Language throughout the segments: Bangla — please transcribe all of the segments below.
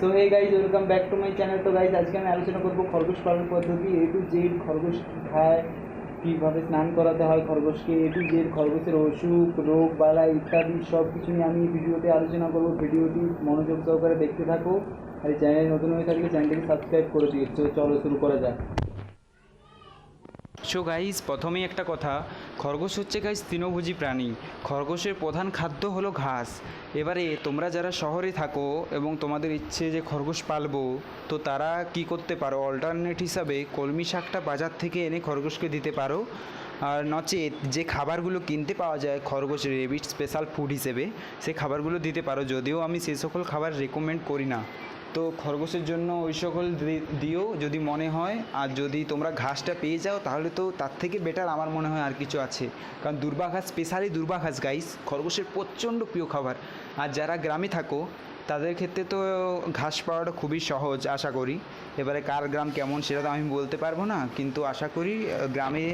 So hey guys welcome back to my channel তো গাইজ আজকে আমি আলোচনা করব খরগোশ পালন পদ্ধতি এ টু জেড খরগোশ খায় কীভাবে স্নান করাতে হয় খরগোশকে? এ টু জেড খরগোশের অসুখ, রোগ, বালা ইত্যাদি সব কিছু নিয়ে আমি ভিডিওতে আলোচনা করব। ভিডিওটি মনোযোগ সহকারে দেখতে থাকো। আর চ্যানেল নতুন হয়ে থাকলে চ্যানেলটিকে সাবস্ক্রাইব করে দিও। তো চলো শুরু করা যাক। সো গাইস, প্রথমেই একটা কথা। খরগোশ হচ্ছে গাইস তৃণভোজী প্রাণী। খরগোশের প্রধান খাদ্য হলো ঘাস। এবারে তোমরা যারা শহরে থাকো এবং তোমাদের ইচ্ছে যে খরগোশ পালবো, তো তারা কি করতে পারো? অল্টারনেট হিসাবে কলমি শাকটা বাজার থেকে এনে খরগোশকে দিতে পারো। আর নচেত যে খাবারগুলো কিনতে পাওয়া যায়, খরগোশ রেবিট স্পেশাল ফুড হিসেবে, সে খাবারগুলো দিতে পারো। যদিও আমি সে সকল খাবার রেকমেন্ড করি না। তো খরগোশের জন্য ওই সকল দিও যদি মনে হয়। আর যদি তোমরা ঘাসটা পেয়ে যাও, তাহলে তো তার থেকে বেটার আমার মনে হয় আর কিছু আছে। কারণ দুর্বা ঘাস স্পেশালি দুর্বা ঘাস গাইস খরগোশের প্রচণ্ড প্রিয় খাবার। আর যারা গ্রামে থাকো, তাদের ক্ষেত্রে তো ঘাস পাওয়াটা খুবই সহজ, আশা করি। এবারে কার গ্রাম কেমন সেটা তো আমি বলতে পারব না। কিন্তু আশা করি গ্রামে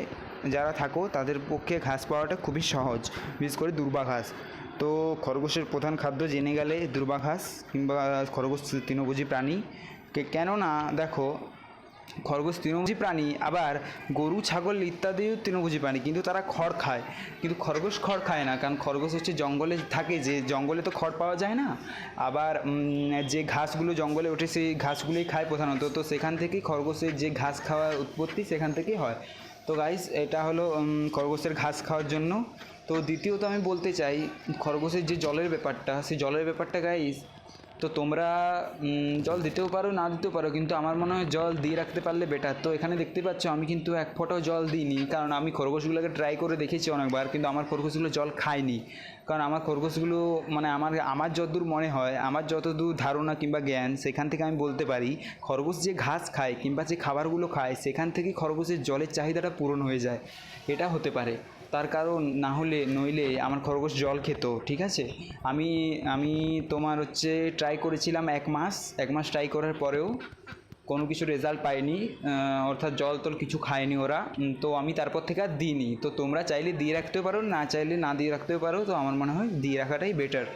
যারা থাকো, তাদের পক্ষে ঘাস পাওয়াটা খুবই সহজ, বিশেষ করে দুর্বা ঘাস। তো খরগোশের প্রধান খাদ্য জেনে গেলে দুর্বা ঘাস কিংবা খরগোশ তৃণভোজী প্রাণী। কেননা দেখো, খরগোশ তৃণভোজী প্রাণী, আবার গরু, ছাগল ইত্যাদিও তৃণভোজী প্রাণী, কিন্তু তারা খড় খায়। কিন্তু খরগোশ খড় খায় না, কারণ খরগোশ হচ্ছে জঙ্গলে থাকে, যে জঙ্গলে তো খড় পাওয়া যায় না। আবার যে ঘাসগুলো জঙ্গলে ওঠে, সেই ঘাসগুলোই খায় প্রধানত। তো সেখান থেকেই খরগোশের যে ঘাস খাওয়ার উৎপত্তি সেখান থেকেই হয়। তো গাইস এটা হলো খরগোশের ঘাস খাওয়ার জন্য। তো দ্বিতীয়ত আমি বলতে চাই, খরগোশের যে জলের ব্যাপারটা, সেই জলের ব্যাপারটা গাইস তো তোমরা জল দিতেও পারো, না দিতেও পারো, কিন্তু আমার মনে হয় জল দিয়ে রাখতে পারলে বেটার তো এখানে দেখতে পাচ্ছ, আমি কিন্তু এক ফোঁটাও জল দিইনি, কারণ আমি খরগোশগুলোকে ট্রাই করে দেখেছি অনেকবার, কিন্তু আমার খরগোশগুলো জল খায়নি কারণ আমার খরগোশগুলো মানে আমার আমার যতদূর মনে হয়, আমার যতদূর ধারণা কিংবা জ্ঞান, সেখান থেকে আমি বলতে পারি, খরগোশ যে ঘাস খায় কিংবা যে খাবারগুলো খায়, সেখান থেকে খরগোশের জলের চাহিদাটা পূরণ হয়ে যায়। এটা হতে পারে। তার কারণ না হলে, নইলে আমার খরগোশ জল খেত, ঠিক আছে? আমি আমি তোমার হচ্ছে ট্রাই করেছিলাম এক মাস এক মাস ট্রাই করার পরেও কোনো কিছু রেজাল্ট পাইনি অর্থাৎ জল টল কিছু খায়নি ওরা তো আমি তারপর থেকে আর দিইনি। তো তোমরা চাইলে দিয়ে রাখতেও পারো, না চাইলে না দিয়ে রাখতেও পারো, তো আমার মনে হয় দিয়ে রাখাটাই বেটার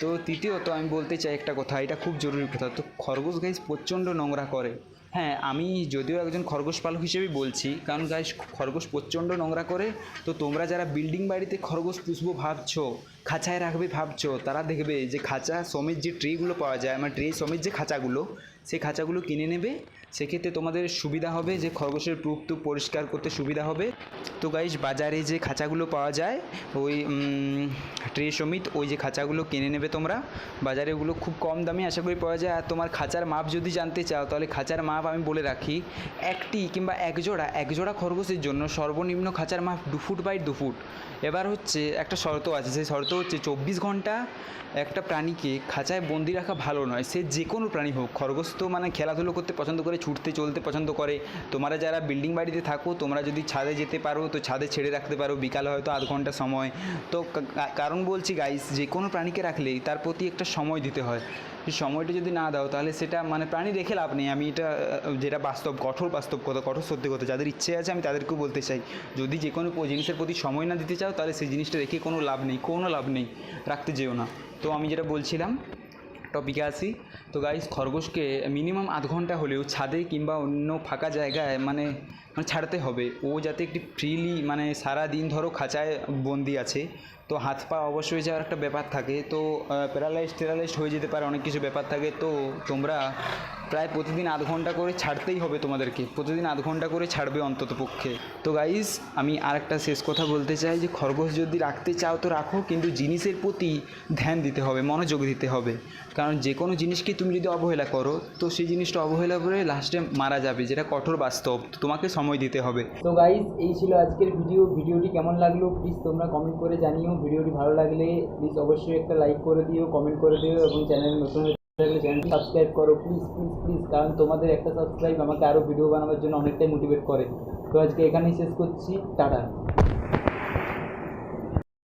তো তৃতীয়ত আমি বলতে চাই একটা কথা, এটা খুব জরুরি কথা, তো খরগোশ গাইজ প্রচণ্ড নোংরা করে। হ্যাঁ আমি যদিও একজন খরগোশ পালক হিসেবেই বলছি, কারণ গাইস খরগোশ প্রচণ্ড নোংরা করে, তো তোমরা যারা বিল্ডিং বাড়িতে খরগোশ পুষবো ভাবছ, খাঁচায় রাখবে ভাবছ, তারা দেখবে যে খাঁচা, সমেত যে ট্রেগুলো পাওয়া যায়, আমার ট্রে সমেত যে খাঁচাগুলো সেই খাঁচাগুলো কিনে নেবে। সেক্ষেত্রে তোমাদের সুবিধা হবে যে খরগোশের প্রুফ টুপ পরিষ্কার করতে সুবিধা হবে। তো গাইজ বাজারে যে খাঁচাগুলো পাওয়া যায়, ওই ট্রে সমিত, ওই যে খাঁচাগুলো কিনে নেবে তোমরা। বাজারে ওগুলো খুব কম দামে আশা করি পাওয়া যায়। আর তোমার খাঁচার মাপ যদি জানতে চাও, তাহলে খাঁচার মাপ আমি বলে রাখি, একটি কিংবা এক জোড়া এক জোড়া খরগোশের জন্য সর্বনিম্ন খাঁচার মাপ দু ফুট বাই দু ফুট। এবার হচ্ছে একটা শর্ত আছে, সেই শর্ত হচ্ছে চব্বিশ ঘণ্টা একটা প্রাণীকে খাঁচায় বন্দি রাখা ভালো নয়। সে যে কোনো প্রাণী হোক, খরগোশ তো মানে খেলাধুলো করতে পছন্দ করে, ছুটতে, চলতে পছন্দ করে। তোমরা যারা বিল্ডিং বাড়িতে থাকো, তোমরা যদি ছাদে যেতে পারো, তো ছাদে ছেড়ে রাখতে পারো। বিকালে হয়তো আধ ঘণ্টা সময়। তো কারণ বলছি গাইস যে কোনো প্রাণীকে রাখলেই তার প্রতি একটা সময় দিতে হয়। সময়টা যদি না দাও, তাহলে সেটা মানে প্রাণী রেখে লাভ নেই। আমি এটা, যেটা বাস্তব, কঠোর বাস্তব কথা, কঠোর সত্যি কথা, যাদের ইচ্ছে আছে, আমি তাদেরকেও বলতে চাই। যদি যে কোনো জিনিসের প্রতি সময় না দিতে চাও, তাহলে সেই জিনিসটা রেখে কোনো লাভ নেই, কোনো লাভ নেই। রাখতে যেও না। তো আমি যেটা বলছিলাম টপিকে আসি তো গাইস খরগোশকে মিনিমাম আধ ঘণ্টা হলেও ছাদে কিংবা অন্য ফাঁকা জায়গায় মানে মানে ছাড়তে হবে। ও যাতে একটি ফ্রিলি মানে সারা দিন ধরো খাঁচায় বন্দি আছে। তো হাত পা অবশ্যই যাওয়ার একটা ব্যাপার থাকে। তো প্যারালাইজ টেরালাইজড হয়ে যেতে পারে, অনেক কিছু ব্যাপার থাকে। তো তোমরা প্রায় প্রতিদিন আধ ঘণ্টা করে ছাড়তেই হবে তোমাদেরকে। প্রতিদিন আধ ঘণ্টা করে ছাড়বে অন্তত পক্ষে। তো গাইস আমি আরেকটা শেষ কথা বলতে চাই যে, খরগোশ যদি রাখতে চাও তো রাখো, কিন্তু জিনিসের প্রতি ধ্যান দিতে হবে, মনোযোগ দিতে হবে। কারণ যে কোনো জিনিসকে তুমি যদি অবহেলা করো, তো সেই জিনিসটা অবহেলা করে লাস্টে মারা যাবে, যেটা কঠোর বাস্তব। তোমাকে সময় দিতে হবে। তো গাইজ এই ছিল আজকের ভিডিও ভিডিওটি কেমন লাগল? প্লিজ তোমরা কমেন্ট করে জানিও। ভিডিওটি ভালো লাগলে প্লিজ অবশ্যই একটা লাইক করে দিও কমেন্ট করে দিও এবং চ্যানেল নতুন থাকলে চ্যানেলটি সাবস্ক্রাইব করো। প্লিজ প্লিজ প্লিজ কারণ তোমাদের একটা সাবস্ক্রাইব আমাকে আরও ভিডিও বানানোর জন্য অনেকটাই মোটিভেট করে। তো আজকে এখানেই শেষ করছি। টাটা।